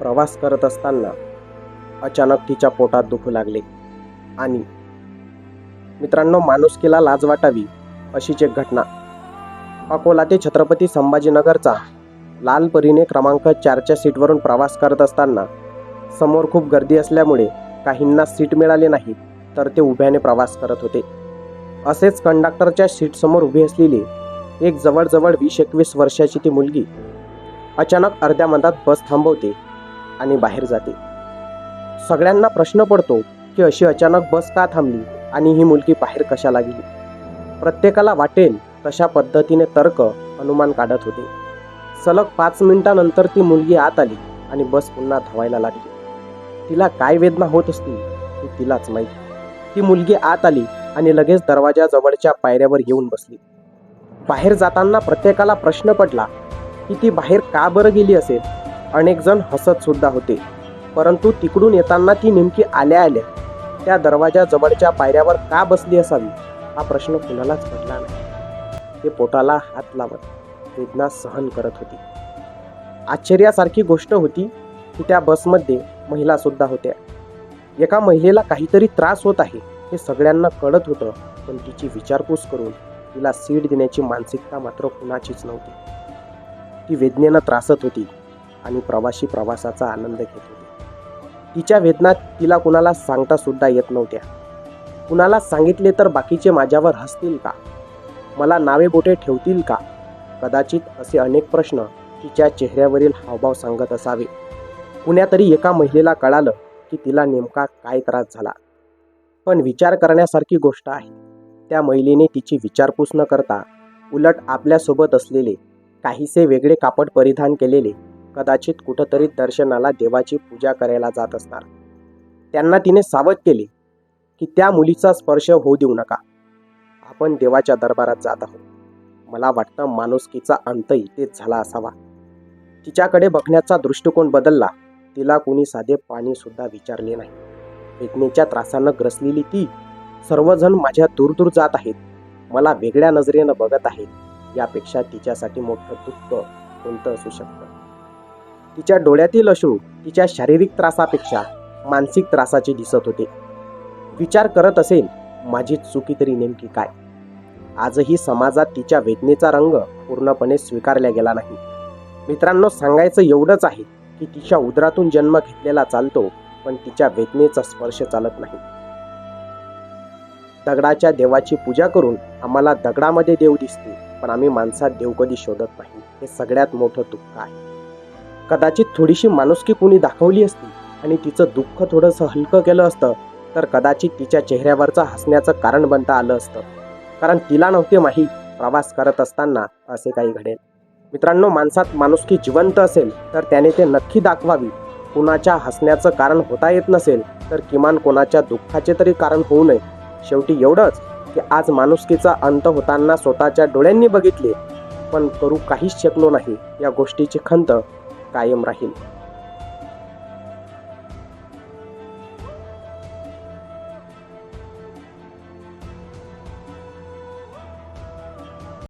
प्रवास करत असताना अचानक तिच्या पोटात दुखू लागले. आणि मित्रांनो माणुसकीला लाज वाटावी अशीच एक घटना. अकोला ते छत्रपती संभाजीनगरचा लाल परीने क्रमांक चारच्या सीटवरून प्रवास करत असताना समोर खूप गर्दी असल्यामुळे काहींना सीट मिळाली नाही तर ते उभ्याने प्रवास करत होते. असेच कंडक्टरच्या सीटसमोर उभी असलेली एक जवळजवळ वीस एकवीस वर्षाची ती मुलगी अचानक अर्ध्या मधात बस थांबवते. आणि बाहेर जाते. सगळ्यांना प्रश्न पडतो की अशी अचानक बस का थांबली आणि ही मुलगी बाहेर कशाला गेली? प्रत्येकाला वाटेल तशा पद्धतीने तर्क अनुमान काढत होते. सलग पाच मिनिटानंतर ती मुलगी आत आली आणि बस पुन्हा धावायला लागली. तिला काय वेदना होत असतील हे तिलाच माहीत. ती मुलगी आत आली आणि लगेच दरवाजाजवळच्या पायऱ्यावर येऊन बसली. बाहेर जाताना प्रत्येकाला प्रश्न पडला की ती बाहेर का बरं गेली असेल? अनेक जण हसत सुद्धा होते. परंतु तिकडून येताना ती नेमकी आल्या आल्या त्या दरवाजाजवळच्या पायऱ्यावर का बसली असावी? हा प्रश्न कुणालाच पडला नाही. ते पोटाला हात लावत वेदना सहन करत होती. आश्चर्यासारखी गोष्ट होती की त्या बसमध्ये महिला सुद्धा होत्या. एका महिलेला काहीतरी त्रास होत आहे हे सगळ्यांना कळत होतं पण तिची विचारपूस करून तिला सीट देण्याची मानसिकता मात्र कुणाचीच नव्हती. ती वेदनेनं त्रासत होती. आणि प्रवासी प्रवासाचा आनंद घेत. होते तिच्या वेदना तिला कुणाला सांगता सुद्धा येत नव्हत्या. कुणाला सांगितले तर बाकीचे माझ्यावर हसतील का? मला नावे बोटे ठेवतील का? कदाचित असे अनेक प्रश्न तिच्या चेहऱ्यावरील हावभाव सांगत असावे. कुण्यातरी एका महिलेला कळालं की तिला नेमका काय त्रास झाला. पण विचार करण्यासारखी गोष्ट आहे. त्या महिलेने तिची विचारपूस न करता उलट आपल्यासोबत असलेले काहीसे वेगळे कापड परिधान केलेले कदाचित कुठंतरी दर्शनाला देवाची पूजा करायला जात असणार. त्यांना तिने सावध केले की त्या मुलीचा स्पर्श होऊ देऊ नका. आपण देवाच्या दरबारात जात आहोत. मला वाटतं माणुसकीचा अंत इथेच झाला असावा. तिच्याकडे बघण्याचा दृष्टिकोन बदलला तिला कोणी साधे पाणी सुद्धा विचारले नाही. वेदनेच्या त्रासानं ग्रसलेली ती सर्वजण माझ्या दूर दूर जात आहेत. मला वेगळ्या नजरेनं बघत आहेत. यापेक्षा तिच्यासाठी मोठं दुःख कोणतं असू शकतं? तिच्या डोळ्यातील अश्रू तिच्या शारीरिक त्रासापेक्षा मानसिक त्रासाचे दिसत होते. विचार करत असेल माझी चुकी तरी नेमकी काय? आजही समाजात तिच्या वेदनेचा रंग पूर्णपणे स्वीकारला गेला नाही. मित्रांनो सांगायचं एवढंच आहे की तिच्या उदरातून जन्म घेतलेला चालतो पण तिच्या वेदनेचा स्पर्श चालत नाही. दगडाच्या देवाची पूजा करून आम्हाला दगडामध्ये देव दिसते पण आम्ही माणसात देव कधी शोधत नाही. हे सगळ्यात मोठं दुःख आहे. कदाचित थोडीशी माणुसकी कुणी दाखवली असती आणि तिचं दुःख थोडंसं हलकं केलं असतं तर कदाचित तिच्या चेहऱ्यावरचं हसण्याचं कारण बनता आलं असतं. कारण तिला नव्हते माहीत प्रवास करत असताना असे काही घडेल. मित्रांनो माणसात माणुसकी जिवंत असेल तर त्याने ते नक्की दाखवावी. कुणाच्या हसण्याचं कारण होता येत नसेल तर किमान कोणाच्या दुःखाचे तरी कारण होऊ नये. शेवटी एवढंच की आज माणुसकीचा अंत होताना स्वतःच्या डोळ्यांनी बघितले. पण करू काहीच शकलो नाही या गोष्टीची खंत Kayom Rahim.